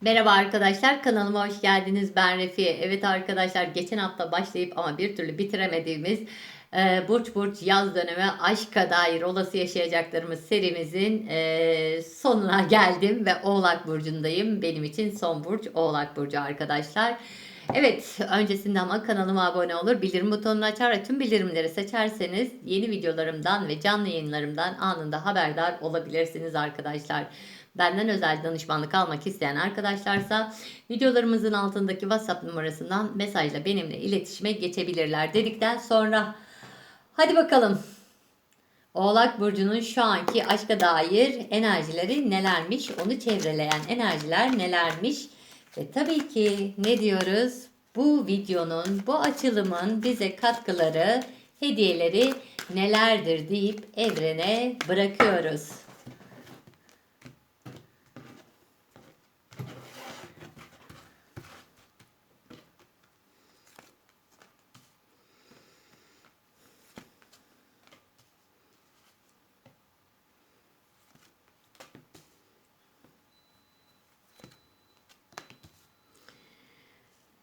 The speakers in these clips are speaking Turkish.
Merhaba arkadaşlar kanalıma hoş geldiniz ben Refiye. Evet arkadaşlar geçen hafta başlayıp ama bir türlü bitiremediğimiz e, Burç Burç yaz dönemi aşka dair olası yaşayacaklarımız serimizin e, sonuna geldim ve Oğlak Burcu'ndayım. Benim için son burç Oğlak Burcu arkadaşlar. Evet öncesinde ama kanalıma abone olur bildirim butonunu açar ve tüm bildirimleri seçerseniz yeni videolarımdan ve canlı yayınlarımdan anında haberdar olabilirsiniz arkadaşlar. Benden özel danışmanlık almak isteyen arkadaşlarsa videolarımızın altındaki WhatsApp numarasından mesajla benimle iletişime geçebilirler dedikten sonra hadi bakalım. Oğlak Burcu'nun şu anki aşka dair enerjileri nelermiş? Onu çevreleyen enerjiler nelermiş? Ve tabii ki ne diyoruz? Bu videonun, bu açılımın bize katkıları, hediyeleri nelerdir deyip evrene bırakıyoruz.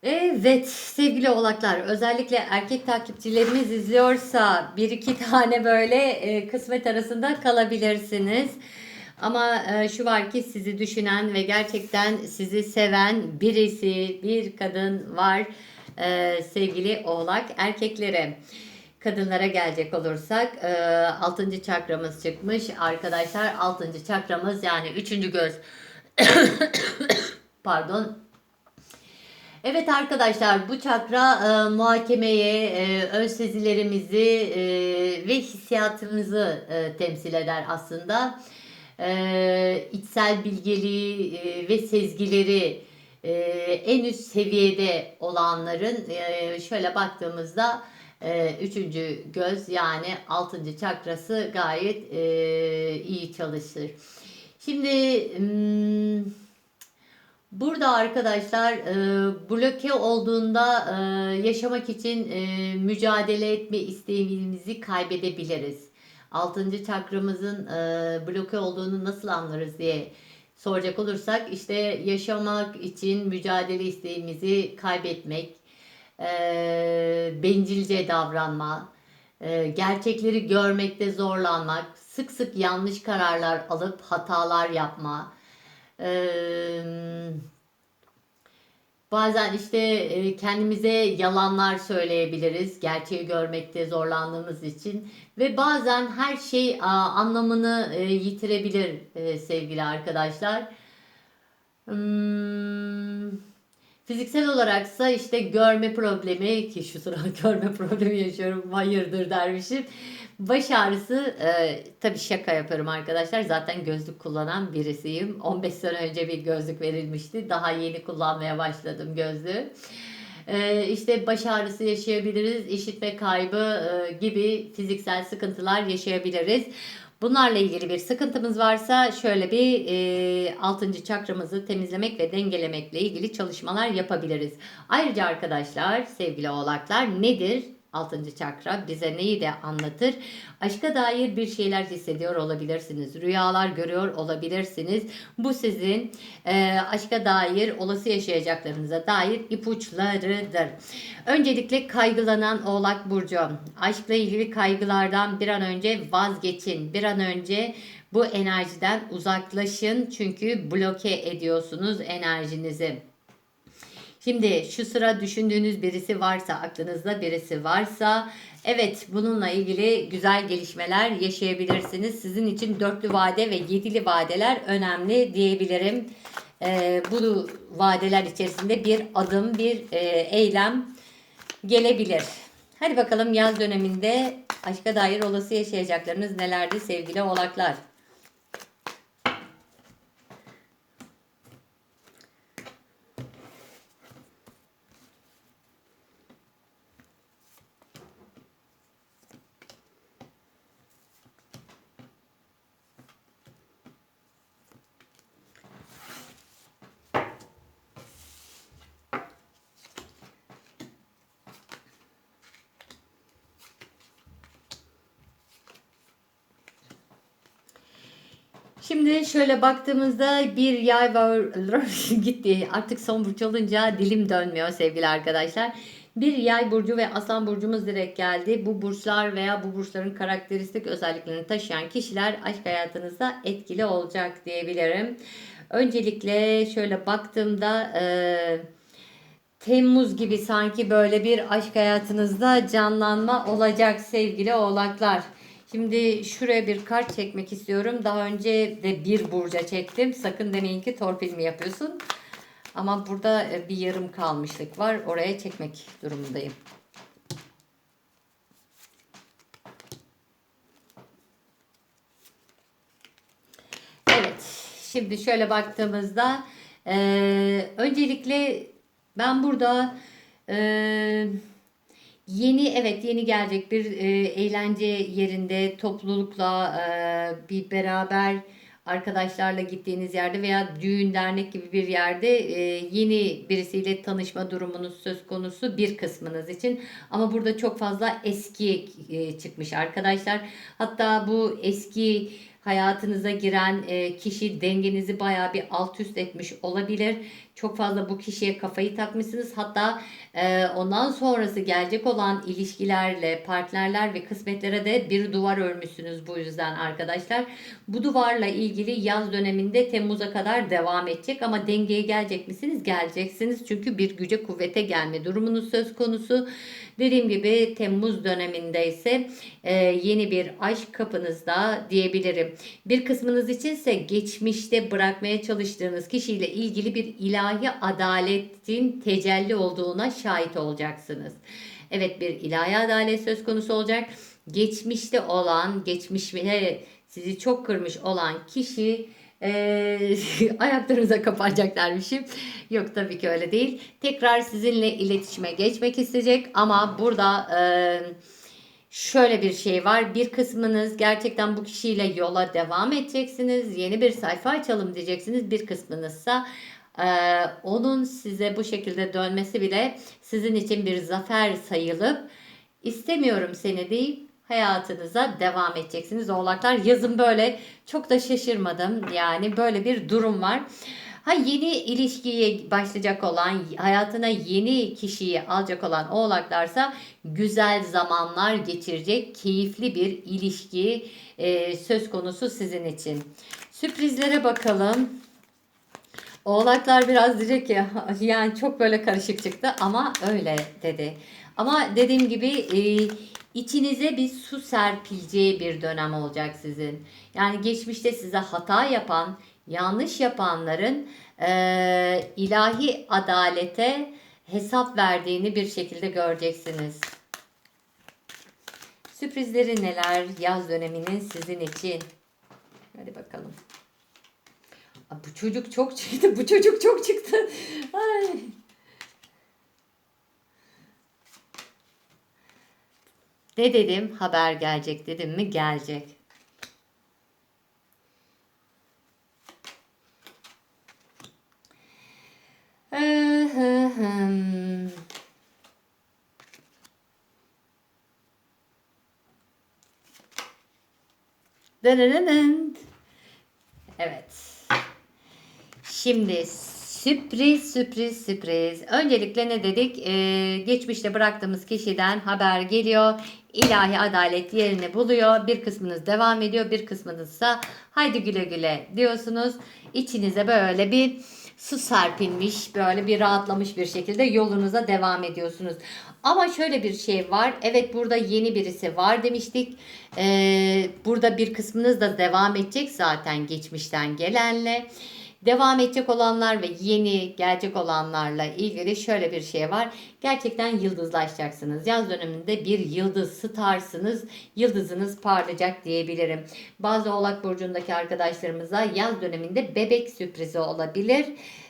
Evet sevgili oğlaklar özellikle erkek takipçilerimiz izliyorsa bir iki tane böyle e, kısmet arasında kalabilirsiniz. Ama e, şu var ki sizi düşünen ve gerçekten sizi seven birisi bir kadın var e, sevgili oğlak erkeklere. Kadınlara gelecek olursak e, 6. çakramız çıkmış arkadaşlar 6. çakramız yani 3. göz pardon Evet arkadaşlar bu çakra e, muhakemeye, e, ön sezilerimizi e, ve hissiyatımızı e, temsil eder aslında. E, içsel bilgeliği e, ve sezgileri e, en üst seviyede olanların e, şöyle baktığımızda e, üçüncü göz yani altıncı çakrası gayet e, iyi çalışır. Şimdi... Hmm, Burada arkadaşlar e, bloke olduğunda e, yaşamak için e, mücadele etme isteğimizi kaybedebiliriz. Altıncı çakramızın e, bloke olduğunu nasıl anlarız diye soracak olursak işte yaşamak için mücadele isteğimizi kaybetmek, e, bencilce davranma, e, gerçekleri görmekte zorlanmak, sık sık yanlış kararlar alıp hatalar yapma, bazen işte e, kendimize yalanlar söyleyebiliriz gerçeği görmekte zorlandığımız için ve bazen her şey anlamını e, yitirebilir e, sevgili arkadaşlar. Hmm, fiziksel olaraksa işte görme problemi ki şu sıra görme problemi yaşıyorum hayırdır dermişim. Baş ağrısı e, tabii şaka yapıyorum arkadaşlar. Zaten gözlük kullanan birisiyim. 15 sene önce bir gözlük verilmişti. Daha yeni kullanmaya başladım gözlüğü. E, işte baş ağrısı yaşayabiliriz, işitme kaybı e, gibi fiziksel sıkıntılar yaşayabiliriz. Bunlarla ilgili bir sıkıntımız varsa şöyle bir e, 6. çakramızı temizlemek ve dengelemekle ilgili çalışmalar yapabiliriz. Ayrıca arkadaşlar sevgili oğlaklar nedir? 6. çakra bize neyi de anlatır? Aşka dair bir şeyler hissediyor olabilirsiniz. Rüyalar görüyor olabilirsiniz. Bu sizin e, aşka dair olası yaşayacaklarınıza dair ipuçlarıdır. Öncelikle kaygılanan Oğlak Burcu. Aşkla ilgili kaygılardan bir an önce vazgeçin. Bir an önce bu enerjiden uzaklaşın. Çünkü bloke ediyorsunuz enerjinizi. Şimdi şu sıra düşündüğünüz birisi varsa, aklınızda birisi varsa evet bununla ilgili güzel gelişmeler yaşayabilirsiniz. Sizin için dörtlü vade ve yedili vadeler önemli diyebilirim. Ee, bu vadeler içerisinde bir adım, bir e, eylem gelebilir. Hadi bakalım yaz döneminde aşka dair olası yaşayacaklarınız nelerdi sevgili oğlaklar? Şimdi şöyle baktığımızda bir yay var gitti. Artık son burç olunca dilim dönmüyor sevgili arkadaşlar. Bir yay burcu ve aslan burcumuz direkt geldi. Bu burçlar veya bu burçların karakteristik özelliklerini taşıyan kişiler aşk hayatınızda etkili olacak diyebilirim. Öncelikle şöyle baktığımda eee Temmuz gibi sanki böyle bir aşk hayatınızda canlanma olacak sevgili oğlaklar. Şimdi şuraya bir kart çekmek istiyorum. Daha önce de bir burca çektim. Sakın demeyin ki torpil mi yapıyorsun? Ama burada e, bir yarım kalmışlık var. Oraya çekmek durumundayım. Evet. Şimdi şöyle baktığımızda eee, öncelikle ben burada eee, yeni evet yeni gelecek bir eee, eğlence yerinde toplulukla eee, bir beraber arkadaşlarla gittiğiniz yerde veya düğün dernek gibi bir yerde eee, yeni birisiyle tanışma durumunuz söz konusu bir kısmınız için ama burada çok fazla eski eee, çıkmış arkadaşlar hatta bu eski hayatınıza giren e, kişi dengenizi bayağı bir alt üst etmiş olabilir. Çok fazla bu kişiye kafayı takmışsınız. Hatta e, ondan sonrası gelecek olan ilişkilerle, partnerler ve kısmetlere de bir duvar örmüşsünüz bu yüzden arkadaşlar. Bu duvarla ilgili yaz döneminde Temmuz'a kadar devam edecek ama dengeye gelecek misiniz? Geleceksiniz. Çünkü bir güce kuvvete gelme durumunuz söz konusu. Dediğim gibi Temmuz döneminde ise e, yeni bir aşk kapınızda diyebilirim. Bir kısmınız içinse geçmişte bırakmaya çalıştığınız kişiyle ilgili bir ilahi adaletin tecelli olduğuna şahit olacaksınız. Evet bir ilahi adalet söz konusu olacak. Geçmişte olan, geçmişte sizi çok kırmış olan kişi e, ayaklarınıza kapanacak dermişim. Yok tabii ki öyle değil. Tekrar sizinle iletişime geçmek isteyecek ama burada e, şöyle bir şey var. Bir kısmınız gerçekten bu kişiyle yola devam edeceksiniz. Yeni bir sayfa açalım diyeceksiniz. Bir kısmınızsa e, onun size bu şekilde dönmesi bile sizin için bir zafer sayılıp istemiyorum seni deyip hayatınıza devam edeceksiniz oğlaklar. Yazın böyle çok da şaşırmadım. Yani böyle bir durum var. Ha yeni ilişkiye başlayacak olan, hayatına yeni kişiyi alacak olan oğlaklarsa güzel zamanlar geçirecek, keyifli bir ilişki e, söz konusu sizin için. Sürprizlere bakalım. Oğlaklar biraz diyecek ya yani çok böyle karışık çıktı ama öyle dedi. Ama dediğim gibi e, içinize bir su serpileceği bir dönem olacak sizin. Yani geçmişte size hata yapan, yanlış yapanların e, ilahi adalete hesap verdiğini bir şekilde göreceksiniz. Sürprizleri neler yaz döneminin sizin için? Hadi bakalım. Bu çocuk çok çıktı. Bu çocuk çok çıktı. Ay. Ne dedim? Haber gelecek dedim mi? Gelecek. Evet. Şimdi sürpriz sürpriz sürpriz. Öncelikle ne dedik? Ee, geçmişte bıraktığımız kişiden haber geliyor. İlahi adalet yerini buluyor. Bir kısmınız devam ediyor. Bir kısmınızsa haydi güle güle diyorsunuz. İçinize böyle bir su serpilmiş, böyle bir rahatlamış bir şekilde yolunuza devam ediyorsunuz. Ama şöyle bir şey var. Evet burada yeni birisi var demiştik. Ee, burada bir kısmınız da devam edecek zaten geçmişten gelenle. Devam edecek olanlar ve yeni gelecek olanlarla ilgili şöyle bir şey var. Gerçekten yıldızlaşacaksınız. Yaz döneminde bir yıldız starsınız. Yıldızınız parlayacak diyebilirim. Bazı Oğlak Burcu'ndaki arkadaşlarımıza yaz döneminde bebek sürprizi olabilir.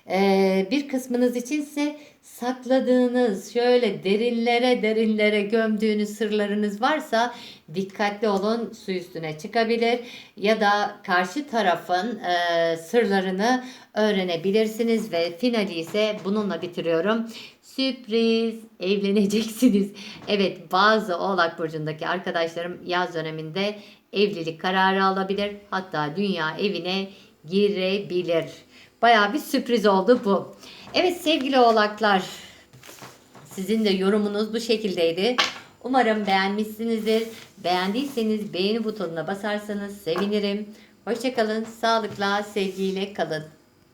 Ee, bir kısmınız içinse sakladığınız şöyle derinlere derinlere gömdüğünüz sırlarınız varsa dikkatli olun su üstüne çıkabilir ya da karşı tarafın e, sırlarını öğrenebilirsiniz ve finali ise bununla bitiriyorum. Sürpriz evleneceksiniz. Evet bazı Oğlak Burcu'ndaki arkadaşlarım yaz döneminde evlilik kararı alabilir. Hatta dünya evine girebilir. Bayağı bir sürpriz oldu bu. Evet sevgili oğlaklar sizin de yorumunuz bu şekildeydi. Umarım beğenmişsinizdir. Beğendiyseniz beğeni butonuna basarsanız sevinirim. Hoşçakalın, sağlıkla, sevgiyle kalın.